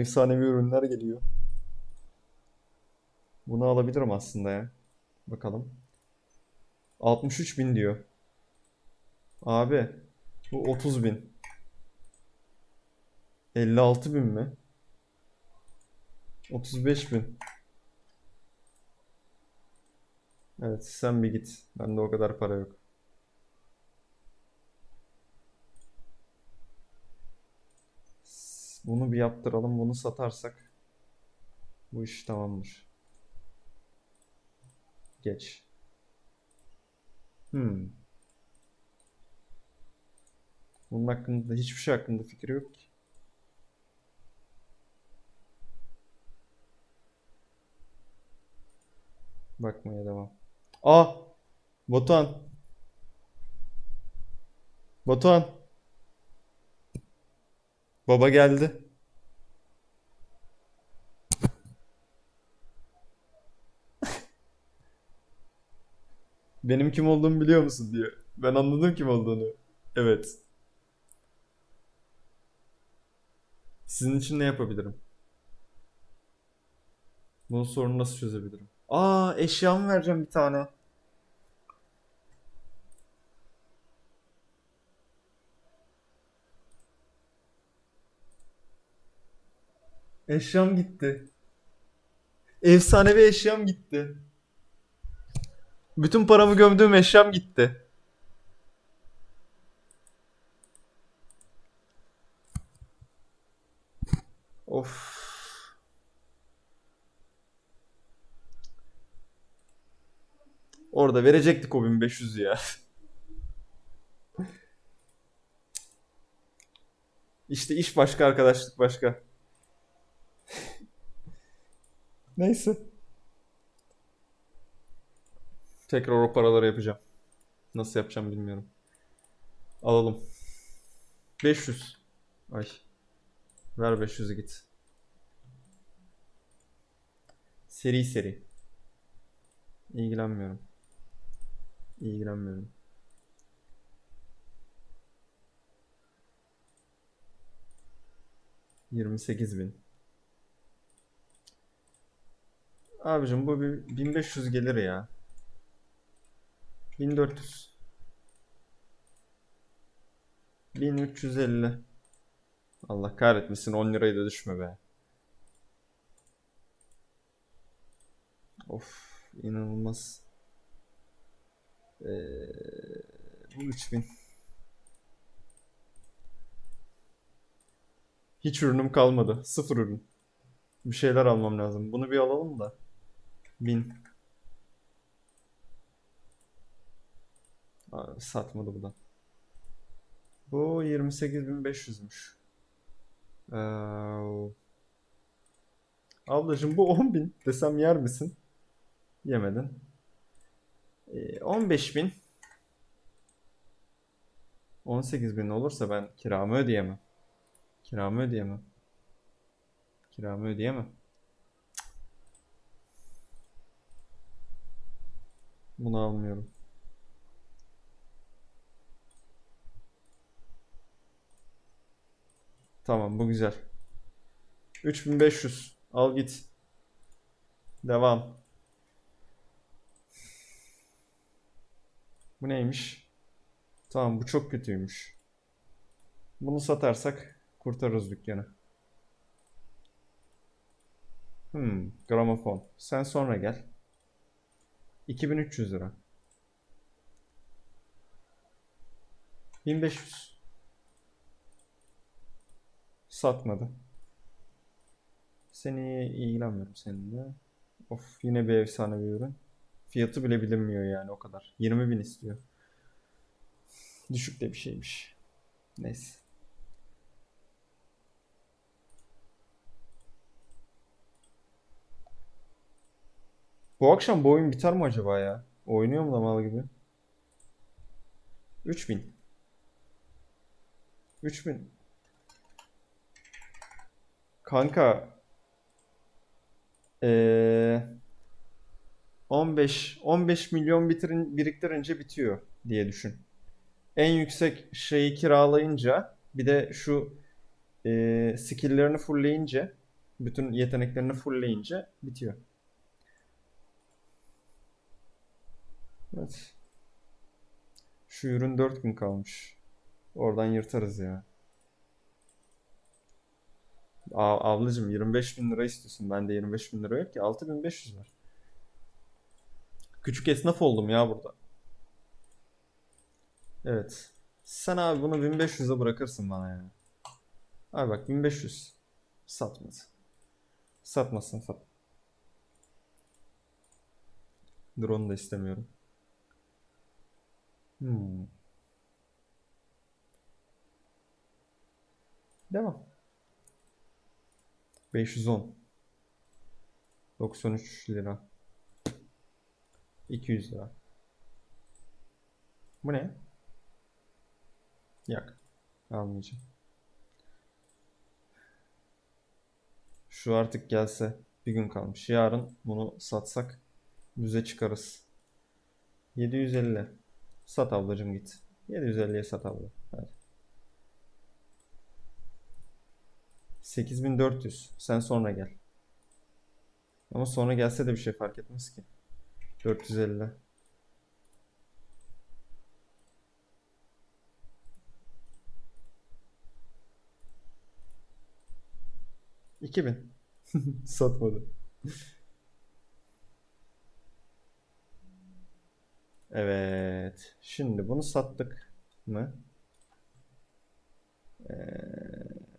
Efsanevi ürünler geliyor. Bunu alabilirim aslında ya. Bakalım. 63 bin diyor. Abi bu 30 bin. 56 bin mi? 35 bin. Evet sen bir git. Bende o kadar para yok. Bunu bir yaptıralım. Bunu satarsak bu iş tamamdır. Geç. Hmm. Bunun hakkında hiçbir şey hakkında fikri yok ki. Bakmaya devam. Aa! Batuhan. Batuhan. Baba geldi. Benim kim olduğumu biliyor musun diyor. Ben anladım kim olduğunu. Evet. Sizin için ne yapabilirim? Bunun sorunu nasıl çözebilirim? Aa eşyamı vereceğim bir tane. Eşyam gitti. Efsanevi eşyam gitti. Bütün paramı gömdüğüm eşyam gitti. Of. Orada verecektik o 1500 ya. İşte iş başka, arkadaşlık başka. Neyse. Tekrar o paraları yapacağım. Nasıl yapacağım bilmiyorum. Alalım. 500. Ay. Ver 500'ü git. Seri seri. İlgilenmiyorum. İlgilenmiyorum. Yirmi sekiz bin. Abicim bu bir 1500 gelir ya. 1400. 1350. Allah kahretmesin 10 lirayı da düşme be. Of inanılmaz. Ee, bu 3000. Hiç ürünüm kalmadı. Sıfır ürün. Bir şeyler almam lazım. Bunu bir alalım da. 1000. satmadı bu da. Bu 28.500'müş. Ee, ablacığım bu 10.000 desem yer misin? Yemedin. Ee, 15.000 18.000 olursa ben kiramı ödeyemem. Kiramı ödeyemem. Kiramı ödeyemem. Bunu almıyorum. Tamam bu güzel. 3500. Al git. Devam. Bu neymiş? Tamam bu çok kötüymüş. Bunu satarsak kurtarırız dükkanı. Hmm, gramofon. Sen sonra gel. 2300 lira. 1500. Satmadı. Seni ilgilenmiyorum seninle. Of yine bir efsane bir ürün. Fiyatı bile bilinmiyor yani o kadar. 20 bin istiyor. Düşük de bir şeymiş. Neyse. Bu akşam bu oyun biter mi acaba ya? Oynuyor mu da mal gibi? 3000. 3000. Kanka ee, 15 15 milyon bitirin, biriktirince bitiyor diye düşün. En yüksek şeyi kiralayınca bir de şu ee, skill'lerini fullleyince Bütün yeteneklerini fullleyince bitiyor. Evet. Şu ürün 4 gün kalmış. Oradan yırtarız ya. A ablacım 25 bin lira istiyorsun. Bende 25 bin lira yok ki. 6500 var. Küçük esnaf oldum ya burada. Evet. Sen abi bunu 1500'e bırakırsın bana ya. Abi bak 1500. Satmaz. Satmasın sat. Drone da istemiyorum. Hmm. Devam. 510. 93 lira. 200 lira. Bu ne? Yak. Almayacağım. Şu artık gelse bir gün kalmış. Yarın bunu satsak düze çıkarız. 750. Sat ablacım git. 750'ye sat abla. Hadi. 8400. Sen sonra gel. Ama sonra gelse de bir şey fark etmez ki. 450. İki bin. Satmadı. Evet. Şimdi bunu sattık mı? Ee,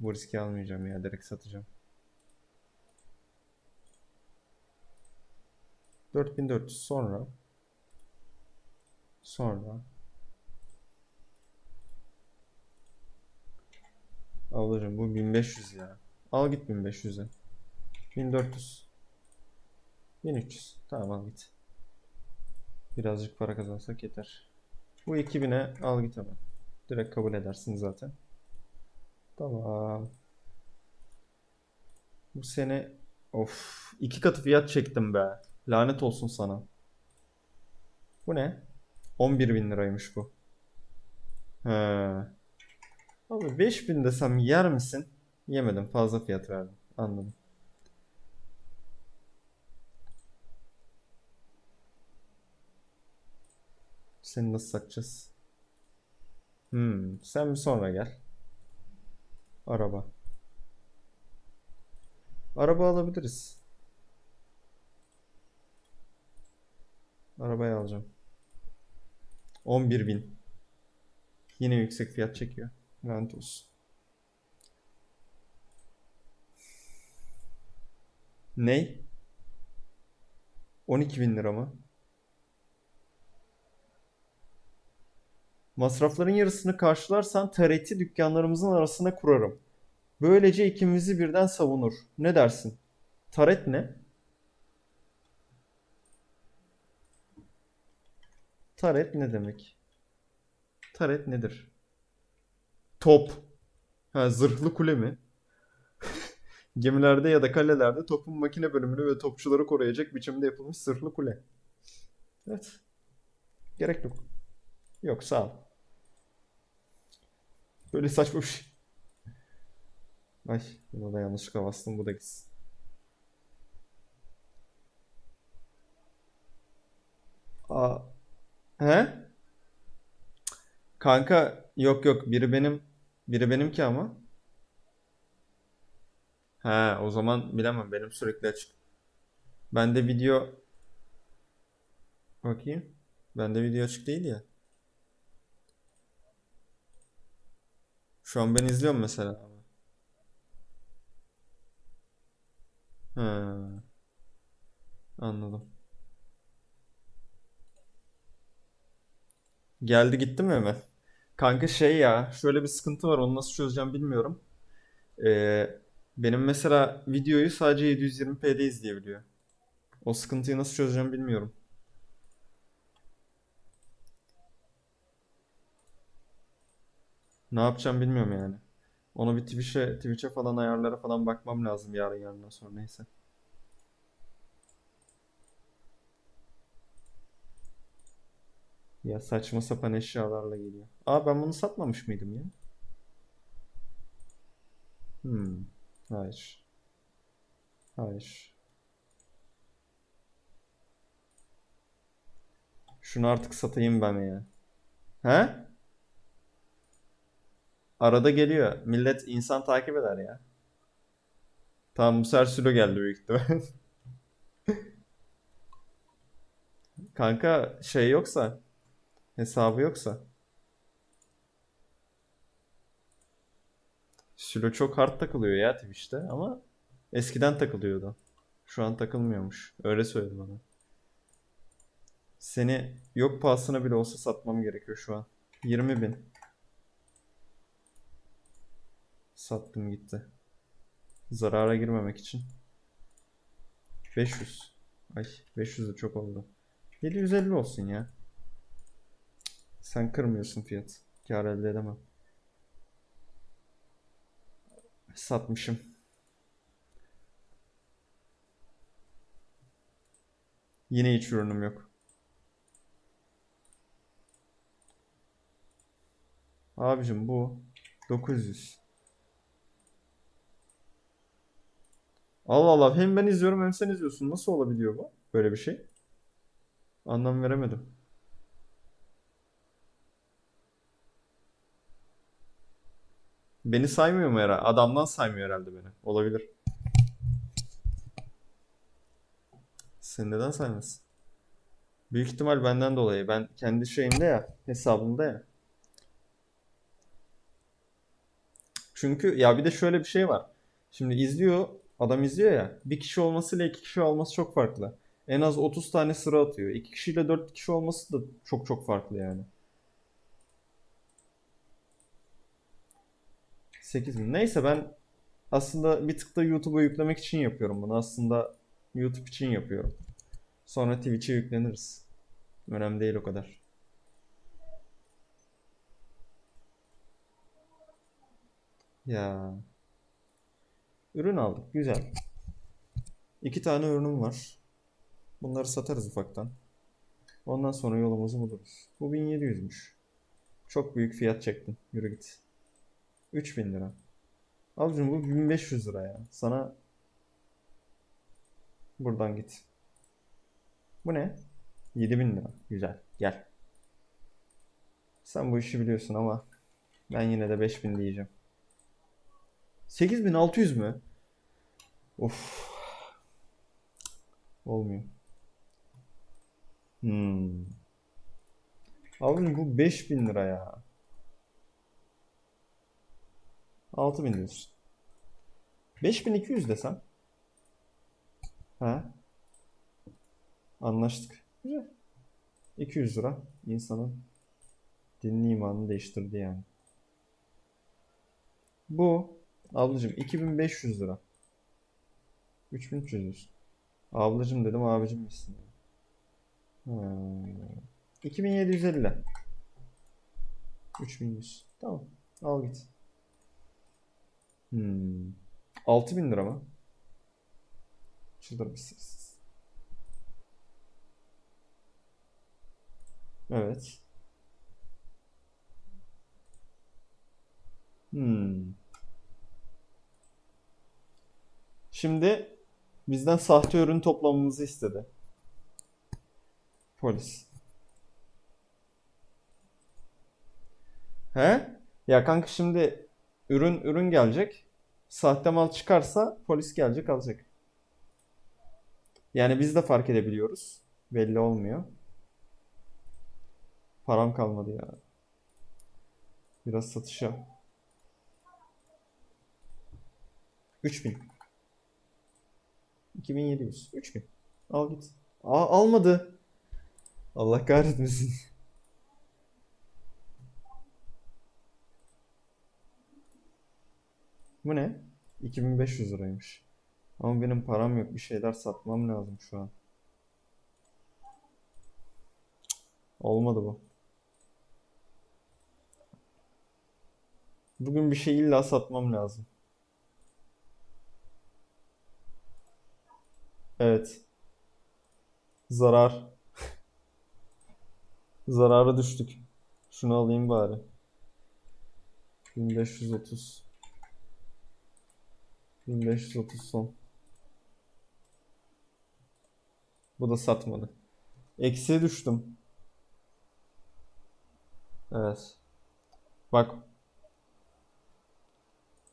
bu riski almayacağım ya. Direkt satacağım. 4400 sonra sonra Ablacım bu 1500 ya. Al git 1500'e. 1400. 1300. Tamam al git. Birazcık para kazansak yeter. Bu 2000'e al git hemen. Direkt kabul edersin zaten. Tamam. Bu sene of iki katı fiyat çektim be. Lanet olsun sana. Bu ne? 11 bin liraymış bu. He. Abi 5000 desem yer misin? Yemedim. Fazla fiyat verdim. Anladım. Seni nasıl satacağız? Hmm, sen bir sonra gel. Araba. Araba alabiliriz. Arabayı alacağım. 11.000. Yine yüksek fiyat çekiyor. Lanet olsun. Ney? 12 bin lira mı? Masrafların yarısını karşılarsan TRT dükkanlarımızın arasına kurarım. Böylece ikimizi birden savunur. Ne dersin? Taret ne? Taret ne demek? Taret nedir? Top. Ha, zırhlı kule mi? Gemilerde ya da kalelerde topun makine bölümünü ve topçuları koruyacak biçimde yapılmış zırhlı kule. Evet. Gerek yok. Yok sağ ol. Böyle saçma bir şey. Ay buna da yanlışlıkla bastım bu da gitsin. Aa, he? Kanka yok yok biri benim biri benimki ama. He o zaman bilemem benim sürekli açık. Bende video bakayım. Bende video açık değil ya. Şu an ben izliyorum mesela. He, anladım. Geldi gitti mi hemen? Kanka şey ya şöyle bir sıkıntı var onu nasıl çözeceğim bilmiyorum. Ee, benim mesela videoyu sadece 720p'de izleyebiliyor. O sıkıntıyı nasıl çözeceğim bilmiyorum. Ne yapacağım bilmiyorum yani. Onu bir Twitch'e Twitch'e falan ayarlara falan bakmam lazım yarın yarından sonra neyse. Ya saçma sapan eşyalarla geliyor. Aa ben bunu satmamış mıydım ya? Hmm. Hayır. Hayır. Şunu artık satayım ben ya. He? Arada geliyor. Millet insan takip eder ya. Tamam bu sefer geldi büyük ihtimal. Kanka şey yoksa hesabı yoksa Sülo çok hard takılıyor ya Twitch'te ama eskiden takılıyordu. Şu an takılmıyormuş. Öyle söyledi bana. Seni yok pahasına bile olsa satmam gerekiyor şu an. 20 bin. Sattım gitti. Zarara girmemek için. 500. Ay 500 de çok oldu. 750 olsun ya. Sen kırmıyorsun fiyat. Kar elde edemem. Satmışım. Yine hiç ürünüm yok. Abicim bu 900. Allah Allah hem ben izliyorum hem sen izliyorsun. Nasıl olabiliyor bu? Böyle bir şey. Anlam veremedim. Beni saymıyor mu herhalde? Adamdan saymıyor herhalde beni. Olabilir. Sen neden saymasın? Büyük ihtimal benden dolayı. Ben kendi şeyimde ya, hesabımda ya. Çünkü ya bir de şöyle bir şey var. Şimdi izliyor, adam izliyor ya. Bir kişi olmasıyla iki kişi olması çok farklı. En az 30 tane sıra atıyor. İki kişiyle dört kişi olması da çok çok farklı yani. 8000. Neyse ben aslında bir tık da YouTube'a yüklemek için yapıyorum bunu. Aslında YouTube için yapıyorum. Sonra Twitch'e yükleniriz. Önemli değil o kadar. Ya. Ürün aldık. Güzel. İki tane ürünüm var. Bunları satarız ufaktan. Ondan sonra yolumuzu buluruz. Bu 1700'müş. Çok büyük fiyat çektin. Yürü git. 3000 lira. Abicim bu 1500 lira ya. Sana buradan git. Bu ne? 7000 lira. Güzel. Gel. Sen bu işi biliyorsun ama ben yine de 5000 diyeceğim. 8600 mü? Of. Olmuyor. Hmm. Abim bu 5000 lira ya. 6000 diyorsun. 5200 desem. Ha? Anlaştık. Güzel. 200 lira insanın dinini imanını değiştirdi yani. Bu ablacım 2500 lira. 3300 diyorsun. Ablacım dedim abicim misin? Ha. 2750. 3100. Tamam. Al git. Hmm. 6000 lira mı? Çıldırmışsınız. Evet. Hmm. Şimdi bizden sahte ürün toplamamızı istedi. Polis. He? Ya kanka şimdi ürün ürün gelecek. Sahte mal çıkarsa polis gelecek alacak. Yani biz de fark edebiliyoruz. Belli olmuyor. Param kalmadı ya. Biraz satışa. 3000. 2700. 3000. Al git. Aa almadı. Allah kahretmesin. Bu ne? 2500 liraymış. Ama benim param yok. Bir şeyler satmam lazım şu an. Olmadı bu. Bugün bir şey illa satmam lazım. Evet. Zarar. Zarara düştük. Şunu alayım bari. 1530. 1530 son. Bu da satmadı. Eksiye düştüm. Evet. Bak.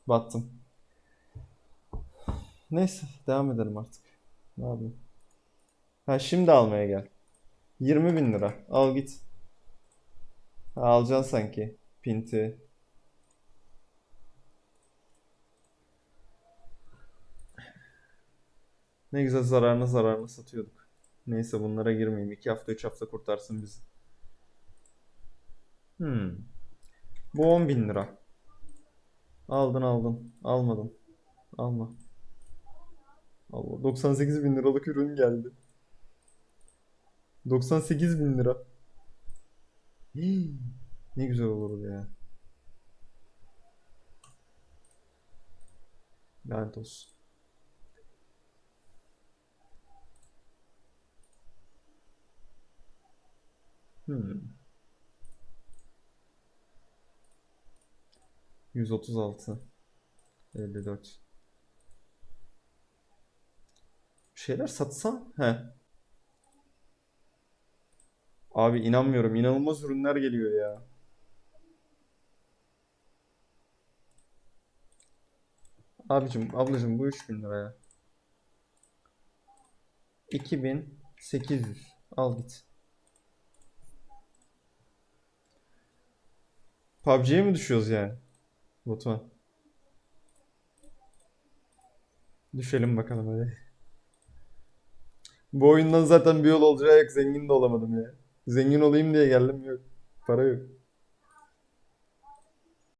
Battım. Neyse devam edelim artık. Ne yapayım? Ha şimdi almaya gel. 20 bin lira. Al git. Ha, alacaksın sanki. Pinti. Ne güzel zararına zararına satıyorduk. Neyse bunlara girmeyeyim. 2 hafta 3 hafta kurtarsın bizi. Hmm. Bu 10 bin lira. Aldın aldın. Almadın. Alma. Allah 98 bin liralık ürün geldi. 98 bin lira. Ne güzel olurdu ya. Lanet olsun. Hmm. 136 54 Bir şeyler satsam? He. Abi inanmıyorum. İnanılmaz ürünler geliyor ya. Abicim, ablacım bu 3000 lira ya. 2800. Al git. PUBG'ye mi düşüyoruz yani? Batuhan. Düşelim bakalım hadi. Bu oyundan zaten bir yol olacağı yok. Zengin de olamadım ya. Zengin olayım diye geldim yok. Para yok.